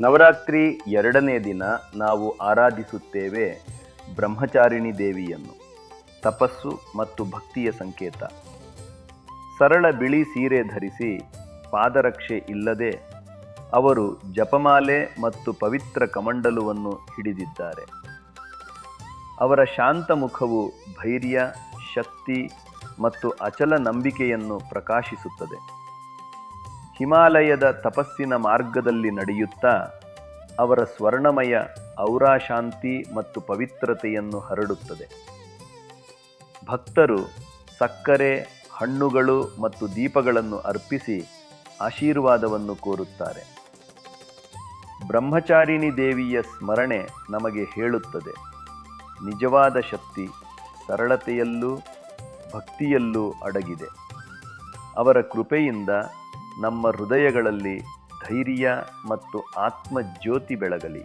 ನವರಾತ್ರಿ ಎರಡನೇ ದಿನ ನಾವು ಆರಾಧಿಸುತ್ತೇವೆ ಬ್ರಹ್ಮಚಾರಿಣಿ ದೇವಿಯನ್ನು, ತಪಸ್ಸು ಮತ್ತು ಭಕ್ತಿಯ ಸಂಕೇತ. ಸರಳ ಬಿಳಿ ಸೀರೆ ಧರಿಸಿ ಪಾದರಕ್ಷೆ ಇಲ್ಲದೆ ಅವರು ಜಪಮಾಲೆ ಮತ್ತು ಪವಿತ್ರ ಕಮಂಡಲುವನ್ನು ಹಿಡಿದಿದ್ದಾರೆ. ಅವರ ಶಾಂತ ಮುಖವು ಧೈರ್ಯ, ಶಕ್ತಿ ಮತ್ತು ಅಚಲ ನಂಬಿಕೆಯನ್ನು ಪ್ರಕಾಶಿಸುತ್ತದೆ. ಹಿಮಾಲಯದ ತಪಸ್ಸಿನ ಮಾರ್ಗದಲ್ಲಿ ನಡೆಯುತ್ತಾ ಅವರ ಸ್ವರ್ಣಮಯ ಔರಾಶಾಂತಿ ಮತ್ತು ಪವಿತ್ರತೆಯನ್ನು ಹರಡುತ್ತದೆ. ಭಕ್ತರು ಸಕ್ಕರೆ, ಹಣ್ಣುಗಳು ಮತ್ತು ದೀಪಗಳನ್ನು ಅರ್ಪಿಸಿ ಆಶೀರ್ವಾದವನ್ನು ಕೋರುತ್ತಾರೆ. ಬ್ರಹ್ಮಚಾರಿಣಿ ದೇವಿಯ ಸ್ಮರಣೆ ನಮಗೆ ಹೇಳುತ್ತದೆ. ನಿಜವಾದ ಶಕ್ತಿ ಸರಳತೆಯಲ್ಲೂ ಭಕ್ತಿಯಲ್ಲೂ ಅಡಗಿದೆ. ಅವರ ಕೃಪೆಯಿಂದ ನಮ್ಮ ಹೃದಯಗಳಲ್ಲಿ ಧೈರ್ಯ ಮತ್ತು ಆತ್ಮಜ್ಯೋತಿ ಬೆಳಗಲಿ.